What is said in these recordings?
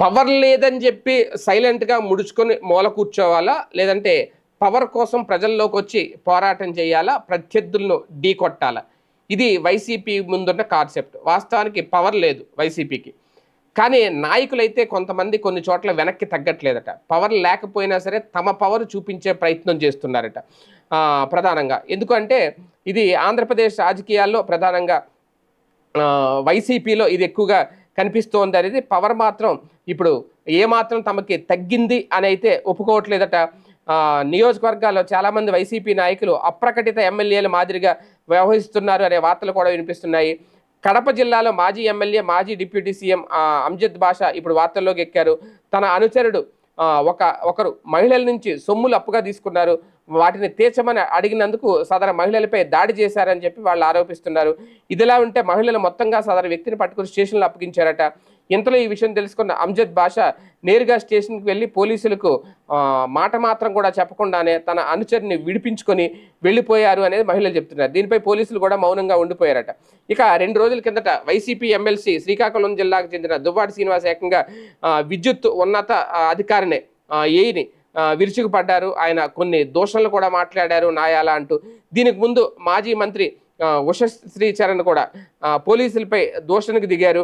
Power లేదని చెప్పి సైలెంట్గా ముడుచుకొని మూల కూర్చోవాలా? లేదంటే పవర్ కోసం ప్రజల్లోకి వచ్చి పోరాటం చేయాలా? ప్రత్యర్థులను ఢీ కొట్టాలా? ఇది వైసీపీ ముందున్న కాన్సెప్ట్ వాస్తవానికి పవర్ లేదు వైసీపీకి. కానీ నాయకులైతే కొంతమంది కొన్ని చోట్ల వెనక్కి తగ్గట్లేదట. పవర్ లేకపోయినా సరే తమ పవర్ చూపించే ప్రయత్నం చేస్తున్నారట. ప్రధానంగా. ఎందుకంటే ఇది ఆంధ్రప్రదేశ్ రాజకీయాల్లో ప్రధానంగా వైసీపీలో ఇది ఎక్కువగా కనిపిస్తోంది అనేది పవర్ మాత్రం ఇప్పుడు ఏమాత్రం తమకి తగ్గింది అని అయితే ఒప్పుకోవట్లేదట. నియోజకవర్గాల్లో చాలామంది వైసీపీ నాయకులు అప్రకటిత ఎమ్మెల్యేల మాదిరిగా వ్యవహరిస్తున్నారు అనే వార్తలు కూడా వినిపిస్తున్నాయి. కడప జిల్లాలో మాజీ ఎమ్మెల్యే మాజీ డిప్యూటీ సీఎం అంజద్ బాషా ఇప్పుడు వార్తల్లోకి ఎక్కారు. తన అనుచరుడు ఒక ఒకరు మహిళల నుంచి సొమ్ములు అప్పుగా తీసుకున్నారు. వాటిని తీర్చమని అడిగినందుకు సదరు మహిళలపై దాడి చేశారని చెప్పి వాళ్ళు ఆరోపిస్తున్నారు. ఇదిలా ఉంటే మహిళలు మొత్తంగా సదరు వ్యక్తిని పట్టుకుని స్టేషన్లో అప్పగించారట. ఇంతలో ఈ విషయం తెలుసుకున్న అంజద్ బాషా నేరుగా స్టేషన్కి వెళ్ళి పోలీసులకు మాట మాత్రం కూడా చెప్పకుండానే తన అనుచరుని విడిపించుకొని వెళ్ళిపోయారు అనేది మహిళలు చెప్తున్నారు. దీనిపై పోలీసులు కూడా మౌనంగా ఉండిపోయారట. ఇక రెండు రోజుల కిందట వైసీపీ ఎమ్మెల్సీ శ్రీకాకుళం జిల్లాకు చెందిన దువ్వాడి శ్రీనివాస్ ఏకంగా విద్యుత్ ఉన్నత అధికారిని ఆ, ఏఈని విరుచుకుపడ్డారు. ఆయన కొన్ని దోషణలు కూడా మాట్లాడారు నాయాల అంటూ. దీనికి ముందు మాజీ మంత్రి ఉషశ్రీ చరణ్ కూడా పోలీసులపై దోషణకు దిగారు.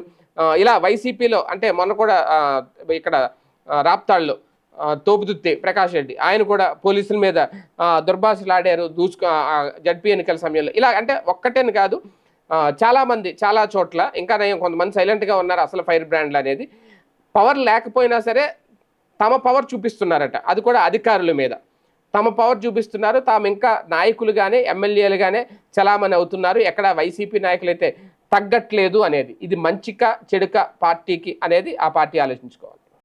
ఇలా వైసీపీలో అంటే మొన్న కూడా ఇక్కడ రాప్తాళ్ళు తోపుదుత్తి ప్రకాష్ రెడ్డి ఆయన కూడా పోలీసుల మీద దుర్భాషలాడారు దూచుకు జడ్పీ ఎన్నికల సమయంలో. ఇలా అంటే ఒక్కటేని కాదు చాలామంది చాలా చాలా చోట్ల ఇంకా నేను కొంతమంది సైలెంట్గా ఉన్నారు అసలు ఫైర్ బ్రాండ్లు అనేది. పవర్ లేకపోయినా సరే తమ పవర్ చూపిస్తున్నారట. అది కూడా అధికారుల మీద. తమ పవర్ చూపిస్తున్నారు. తాము ఇంకా నాయకులుగానే ఎమ్మెల్యేలుగానే చలామణి అవుతున్నారు. ఎక్కడ వైసీపీ నాయకులైతే తగ్గట్లేదు అనేది. ఇది మంచిక చెడుక పార్టీకి అనేది ఆ పార్టీ ఆలోచించుకో